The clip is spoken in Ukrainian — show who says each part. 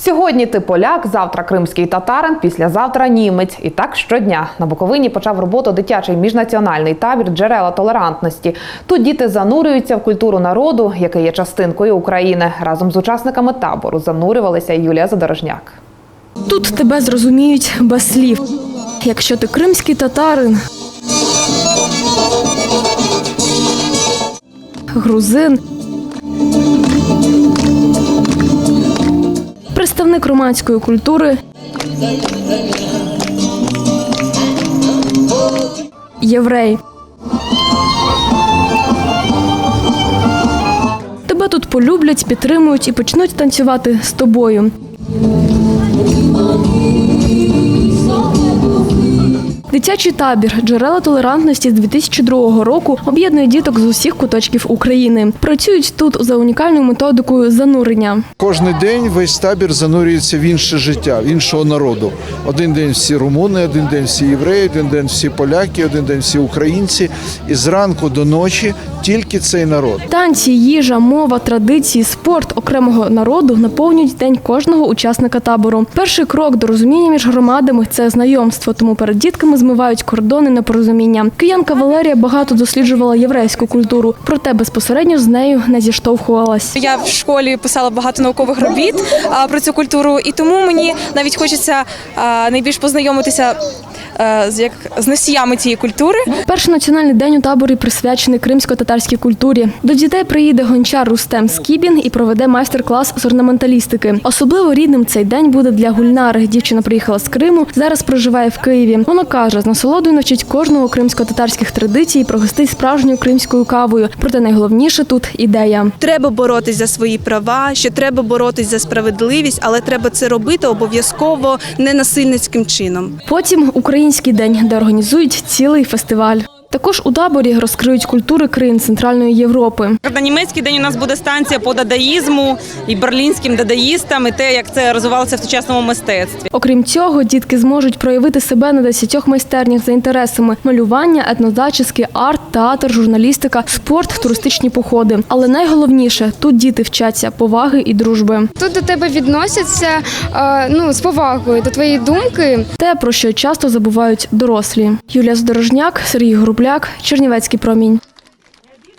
Speaker 1: Сьогодні ти поляк, завтра кримський татарин, післязавтра німець. І так щодня на Буковині почав роботу дитячий міжнаціональний табір джерела толерантності. Тут діти занурюються в культуру народу, який є частинкою України. Разом з учасниками табору занурювалися Юлія Задорожняк.
Speaker 2: Тут тебе зрозуміють без слів. Якщо ти кримський татарин, грузин, представник романської культури, єврей. Тебе тут полюблять, підтримують і почнуть танцювати з тобою. Дитячий табір джерела толерантності з 2002 року об'єднує діток з усіх куточків України. Працюють тут за унікальною методикою занурення.
Speaker 3: Кожний день весь табір занурюється в інше життя, в іншого народу. Один день всі румуни, один день всі євреї, один день всі поляки, один день всі українці. І зранку до ночі тільки цей народ.
Speaker 2: Танці, їжа, мова, традиції, спорт окремого народу наповнюють день кожного учасника табору. Перший крок до розуміння між громадами це знайомство, тому перед дітками змивають кордони непорозуміння. Киянка Валерія багато досліджувала єврейську культуру, проте безпосередньо з нею не зіштовхувалась.
Speaker 4: Я в школі писала багато наукових робіт про цю культуру, і тому мені навіть хочеться найбільш познайомитися як з носіями цієї культури.
Speaker 2: Перший національний день у таборі присвячений кримсько-татарській культурі. До дітей приїде гончар Рустем Скібін і проведе майстер-клас з орнаменталістики. Особливо рідним цей день буде для Гульнари. Дівчина приїхала з Криму, зараз проживає в Києві. Вона каже, з насолодою навчить кожного кримсько-татарських традицій пригостить справжньою кримською кавою. Проте найголовніше тут ідея.
Speaker 5: Треба боротись за свої права, що треба боротись за справедливість, але треба це робити обов'язково ненасильницьким чином.
Speaker 2: Потім український день, де організують цілий фестиваль. Також у таборі розкриють культури країн Центральної Європи.
Speaker 6: На німецький день у нас буде станція по дадаїзму і берлінським дадаїстам, і те, як це розвивалося в сучасному мистецтві.
Speaker 2: Окрім цього, дітки зможуть проявити себе на десятьох майстернях за інтересами: малювання, етнозачіски, арт, театр, журналістика, спорт, туристичні походи. Але найголовніше тут діти вчаться поваги і дружби.
Speaker 7: Тут до тебе відносяться е, ну, з повагою до твоєї думки.
Speaker 2: Те, про що часто забувають дорослі. Юлія Здорожняк, Сергій Грубляк, Чернівецький промінь.